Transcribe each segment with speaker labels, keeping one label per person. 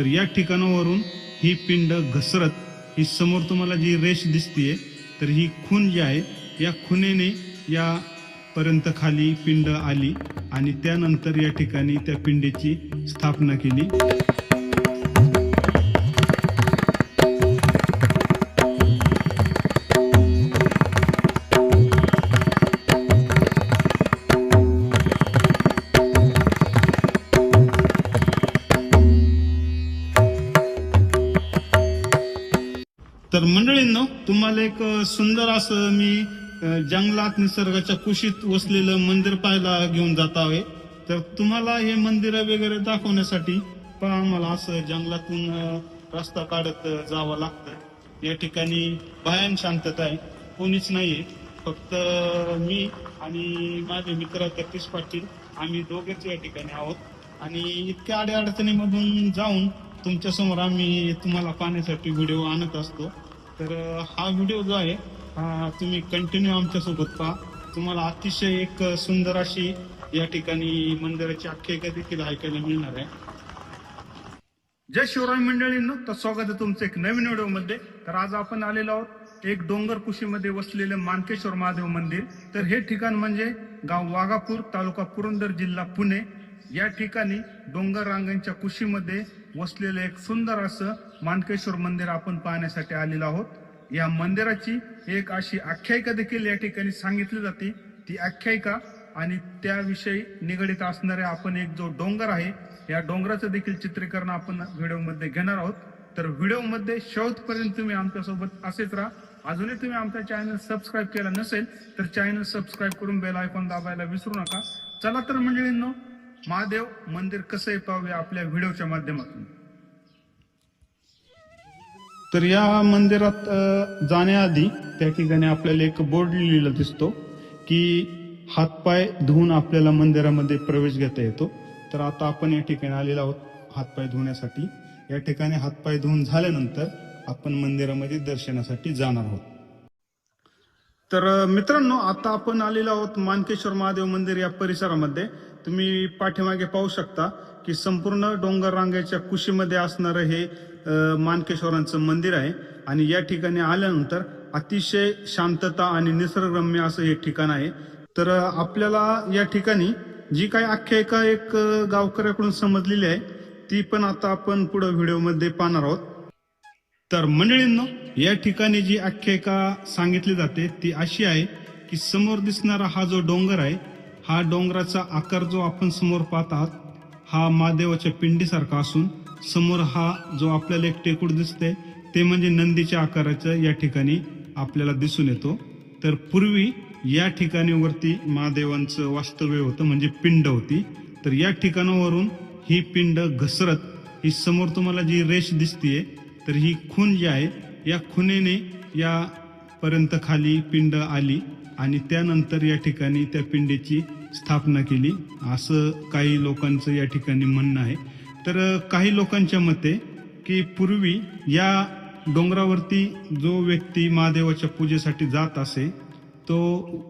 Speaker 1: तर या ठिकाणावरून ही पिंड घसरत ही समोर तुम्हाला जी रेष दिसतीये तर ही खून जी आहे या खुनेने या पर्यंत खाली पिंड आली आणि त्यानंतर या ठिकाणी त्या पिंडीची स्थापना केली. तुम्हाला एक सुंदर असं मी जंगलात निसर्गाच्या कुशीत वसलेलं मंदिर पाहायला घेऊन जात आहे. तर तुम्हाला हे मंदिर वगैरे दाखवण्यासाठी पण आम्हाला असं जंगलातून रस्ता काढत जावं लागतं. या ठिकाणी भयान शांतता आहे. कोणीच नाहीये. फक्त मी आणि माझे मित्र जगदीश पाटील आम्ही दोघेच या ठिकाणी आहोत. आणि इतक्या अडचणीमधून जाऊन तुमच्यासमोर आम्ही तुम्हाला पाहण्यासाठी व्हिडिओ आणत असतो. तर हा व्हिडिओ जो आहे तुम्ही कंटिन्यू आमच्यासोबत पहा. तुम्हाला अतिशय एक सुंदर अशी या ठिकाणी मंदिराची आख्यायिका देखील ऐकायला मिळणार आहे. जय शिवराय मंडळींनो तर स्वागत आहे तुमचं एक नवीन व्हिडिओमध्ये. तर आज आपण आलेलो आहोत एक डोंगर कुशीमध्ये वसलेले मानकेश्वर महादेव मंदिर. तर हे ठिकाण म्हणजे गाव वाघापूर तालुका पुरंदर जिल्हा पुणे. या ठिकाणी डोंगर रांगांच्या कुशीमध्ये वसलेलं एक सुंदर असं मानकेश्वर मंदिर आपण पाहण्यासाठी आलेलो आहोत. या मंदिराची एक अशी आख्यायिका देखील या ठिकाणी सांगितली जाते. ती आख्यायिका आणि त्याविषयी निगडित असणारे आपण एक जो डोंगर आहे या डोंगराचं देखील चित्रीकरण आपण व्हिडिओमध्ये घेणार आहोत. तर व्हिडिओमध्ये शेवटपर्यंत तुम्ही आमच्यासोबत असेच राहा. अजूनही तुम्ही आमचा चॅनल सबस्क्राईब केला नसेल तर चॅनल सबस्क्राईब करून बेल आयकॉन दाबायला विसरू नका. चला तर मंडळींनो महादेव मंदिर कसं आहे पाहूया आपल्या व्हिडिओच्या माध्यमातून. तर या मंदिरात जाण्याआधी त्या ठिकाणी आपल्याला एक बोर्ड लिहिलेला दिसतो की हातपाय धुवून आपल्याला मंदिरामध्ये प्रवेश घेता येतो. तर आता आपण या ठिकाणी आलेलो आहोत हातपाय धुण्यासाठी. या ठिकाणी हातपाय धुवून झाल्यानंतर आपण मंदिरामध्ये दर्शनासाठी जाणार आहोत. तर मित्रांनो आता आपण आलेलो आहोत मानकेश्वर महादेव मंदिर या परिसरामध्ये. तुम्ही पाठीमागे पाहू शकता की संपूर्ण डोंगर रांगेच्या कुशीमध्ये असणारं हे मानकेश्वरांचं मंदिर आहे. आणि या ठिकाणी आल्यानंतर अतिशय शांतता आणि निसर्गरम्य असं हे ठिकाण आहे. तर आपल्याला या ठिकाणी जी काही आख्यायिका एक गावकऱ्याकडून समजलेली आहे ती पण आता आपण पुढे व्हिडिओमध्ये पाहणार आहोत. तर मंडळींनो या ठिकाणी जी आख्यायिका सांगितली जाते ती अशी आहे की समोर दिसणारा हा जो डोंगर आहे हा डोंगराचा आकार जो आपण समोर पाहत आहात हा महादेवाच्या पिंडीसारखा असून समोर हा जो आपल्याला एक टेकूड दिसते ते म्हणजे नंदीच्या आकाराचं या ठिकाणी आपल्याला दिसून येतो. तर पूर्वी या ठिकाणी वरती महादेवांचं वास्तव्य होतं म्हणजे पिंड होती. तर या ठिकाणावरून ही पिंड घसरत ही समोर तुम्हाला जी रेष दिसतीये तर ही खून जी आहे या खुनेने या पर्यंत खाली पिंड आली आणि त्यानंतर या ठिकाणी त्या पिंडीची स्थापना केली. असं काही लोकांचं या ठिकाणी म्हणणं आहे. तर काही लोकांच्या मते की पूर्वी या डोंगरावरती जो व्यक्ती महादेवाच्या पूजेसाठी जात असे तो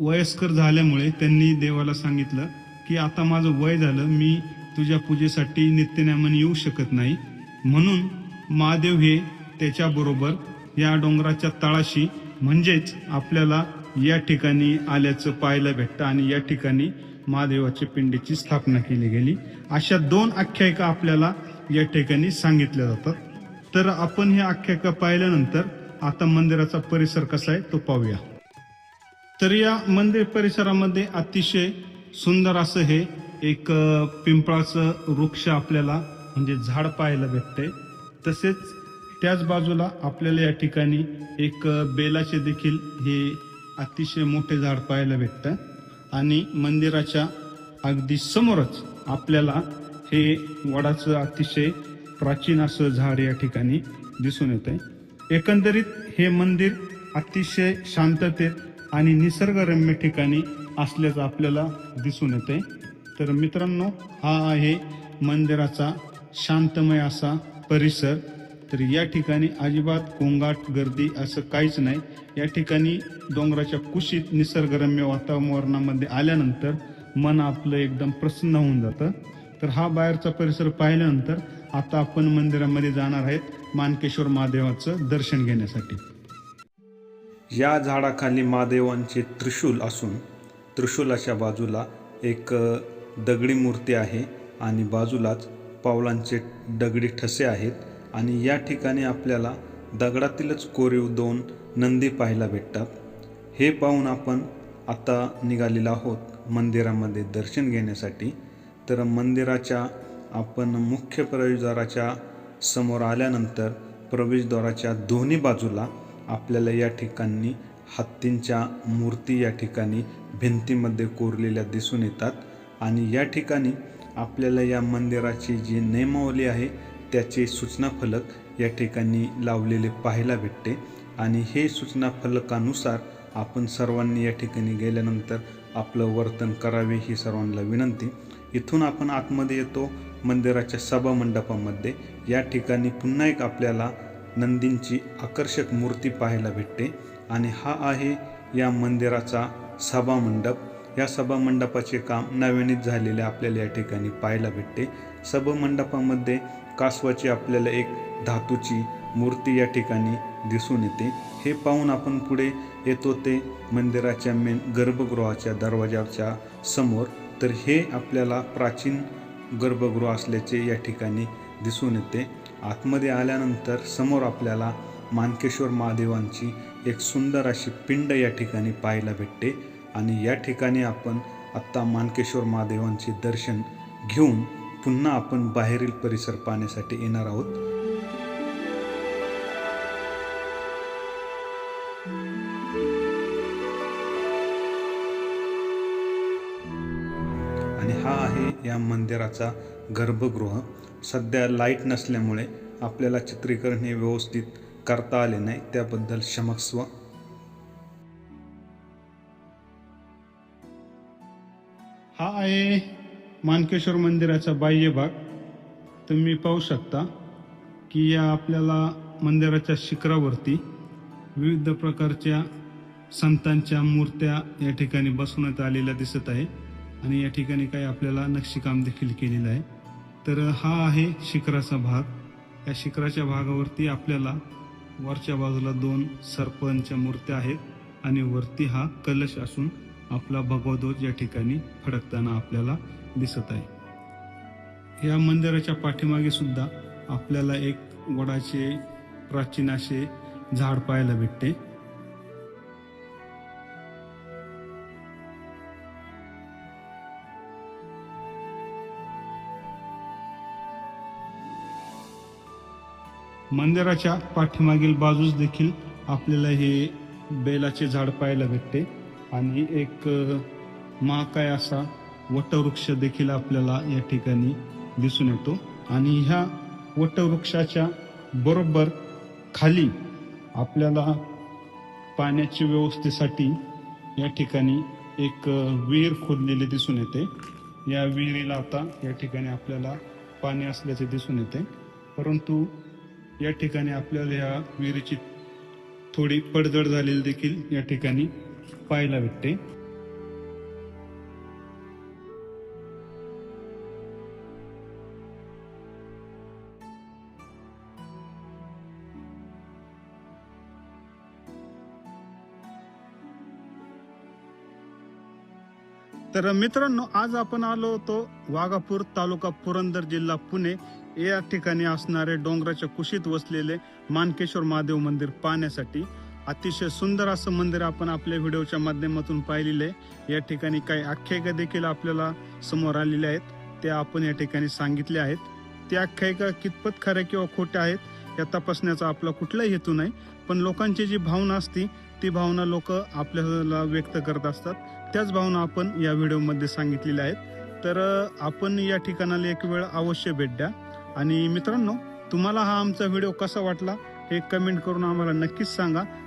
Speaker 1: वयस्कर झाल्यामुळे त्यांनी देवाला सांगितलं की आता माझं वय झालं मी तुझ्या पूजेसाठी नित्यनेमाने येऊ शकत नाही. म्हणून महादेव हे त्याच्याबरोबर या डोंगराच्या तळाशी म्हणजेच आपल्याला या ठिकाणी आल्याचं पाहायला भेटतं आणि या ठिकाणी महादेवाच्या पिंडीची स्थापना केली गेली. अशा दोन आख्यायिका आपल्याला या ठिकाणी सांगितल्या जातात. तर आपण ही आख्यायिका पाहिल्यानंतर आता मंदिराचा परिसर कसा आहे तो पाहूया. तर या मंदिर परिसरामध्ये अतिशय सुंदर असं हे एक पिंपळाचं वृक्ष आपल्याला म्हणजे झाड पाहायला भेटतंय. तसेच त्याच बाजूला आपल्याला या ठिकाणी एक बेलाचे देखील हे अतिशय मोठे झाड पाहायला भेटतं. आणि मंदिराच्या अगदी समोरच आपल्याला हे वडाचं अतिशय प्राचीन असं झाड या ठिकाणी दिसून येत आहे एकंदरीत हे मंदिर अतिशय शांततेत आणि निसर्गरम्य ठिकाणी असल्याचं आपल्याला दिसून येते तर मित्रांनो हा आहे मंदिराचा शांतमय असा परिसर तर या ठिकाणी अजिबात कोंगाट गर्दी असं काहीच नाही. या ठिकाणी डोंगराच्या कुशीत निसर्गरम्य वातावरणामध्ये आल्यानंतर मन आपलं एकदम प्रसन्न होऊन जातं. तर हा बाहेरचा परिसर पाहिल्यानंतर आता आपण मंदिरामध्ये जाणार आहेत मानकेश्वर महादेवाचं दर्शन घेण्यासाठी.
Speaker 2: या झाडाखाली महादेवांचे त्रिशूल असून त्रिशूलाच्या बाजूला एक दगडी मूर्ती आहे आणि बाजूलाच पावलांचे दगडी ठसे आहेत आणि या ठिकाणी आपल्याला दगडातीलच कोरीव दोन नंदी पाहायला भेटतात. हे पाहून आपण आता निघालेलो आहोत मंदिरामध्ये दर्शन घेण्यासाठी. तर मंदिराच्या आपण मुख्य प्रवेशद्वाराच्या समोर आल्यानंतर प्रवेशद्वाराच्या दोन्ही बाजूला आपल्याला या ठिकाणी हत्तींच्या मूर्ती या ठिकाणी भिंतीमध्ये कोरलेल्या दिसून येतात आणि या ठिकाणी आपल्याला या मंदिराची जी नियमावली आहे त्याचे सूचना फलक या ठिकाणी लावलेले पाहायला भेटते. आणि हे सूचना फलकानुसार आपण सर्वांनी या ठिकाणी गेल्यानंतर आपलं वर्तन करावे ही सर्वांना विनंती. इथून आपण आतमध्ये येतो मंदिराच्या सभा मंडपामध्ये या ठिकाणी पुन्हा एक आपल्याला नंदींची आकर्षक मूर्ती पाहायला भेटते. आणि हा आहे या मंदिराचा सभा मंडप या सभा मंडपाचे काम नव्यानेच झालेले आपल्याला या ठिकाणी पाहायला भेटते. सभा मंडपामध्ये कासवाची आपल्याला एक धातूची मूर्ती या ठिकाणी दिसून येते. हे पाहून आपण पुढे येतो ते मंदिराच्या मेन गर्भगृहाच्या दरवाजाच्या समोर. तर हे आपल्याला प्राचीन गर्भगृह असल्याचे या ठिकाणी दिसून येते. आतमध्ये आल्यानंतर समोर आपल्याला मानकेश्वर महादेवांची एक सुंदर अशी पिंड या ठिकाणी पाहायला भेटते. आणि या ठिकाणी आपण आत्ता मानकेश्वर महादेवांचे दर्शन घेऊन पुन्हा आपण बाहेरील परिसर पाहण्यासाठी येणार आहोत. आणि हा आहे या मंदिराचा गर्भगृह. सध्या लाइट नसल्यामुळे आपल्याला चित्रीकरण हे व्यवस्थित करता आले नाही. त्याबद्दल क्षमस्व
Speaker 1: हा आहे मानकेश्वर मंदिराचा बाह्य भाग. तुम्ही पाहू शकता की या आपल्याला मंदिराच्या शिखरावरती विविध प्रकारच्या संतांच्या मूर्त्या या ठिकाणी बसवण्यात आलेल्या दिसत आहे आणि या ठिकाणी काही आपल्याला नक्षीकाम देखील केलेलं आहे. तर हा आहे शिखराचा भाग. या शिखराच्या भागावरती आपल्याला वरच्या बाजूला दोन सरपंच मूर्त्या आहेत आणि वरती हा कलश असून आपला भगवध्वज या ठिकाणी फडकताना आपल्याला दिसत आहे. या मंदिराच्या पाठीमागे सुद्धा आपल्याला एक वडाचे प्राचीन असे झाड पाहायला भेटते. मंदिराच्या पाठीमागील बाजूस देखील आपल्याला हे बेलाचे झाड पाहायला भेटते. आणि एक महाकाय असा वटवृक्ष देखील आपल्याला या ठिकाणी दिसून येतो. आणि ह्या वटवृक्षाच्या बरोबर खाली आपल्याला पाण्याच्या व्यवस्थेसाठी या ठिकाणी एक विहीर खोदलेली दिसून येते. या विहिरीला आता या ठिकाणी आपल्याला पाणी असल्याचे दिसून येते. परंतु या ठिकाणी आपल्याला या विहिरीची थोडी पडझड झालेली देखील या ठिकाणी पाहायला भेटते. तर मित्रांनो आज आपण आलो होतो वाघापूर तालुका पुरंदर जिल्हा पुणे. या ठिकाणी असणारे डोंगराच्या कुशीत वसलेले मानकेश्वर महादेव मंदिर पाहण्यासाठी. अतिशय सुंदर असं मंदिर आपण आपल्या व्हिडिओच्या माध्यमातून पाहिलेले आहे. या ठिकाणी काही आख्यायिका देखील आपल्याला समोर आलेल्या आहेत. त्या आपण या ठिकाणी सांगितल्या आहेत. त्या आख्यायिका कितपत खऱ्या किंवा खोट्या आहेत या तपासण्याचा आपला कुठलाही हेतू नाही. पण लोकांची जी भावना असती ती भावना लोक आपल्याला व्यक्त करत असतात. त्याच भावना आपण या व्हिडिओमध्ये सांगितलेल्या आहेत. तर आपण या ठिकाणाला एक वेळ अवश्य भेट द्या. आणि मित्रांनो तुम्हाला हा आमचा व्हिडिओ कसा वाटला हे कमेंट करून आम्हाला नक्कीच सांगा.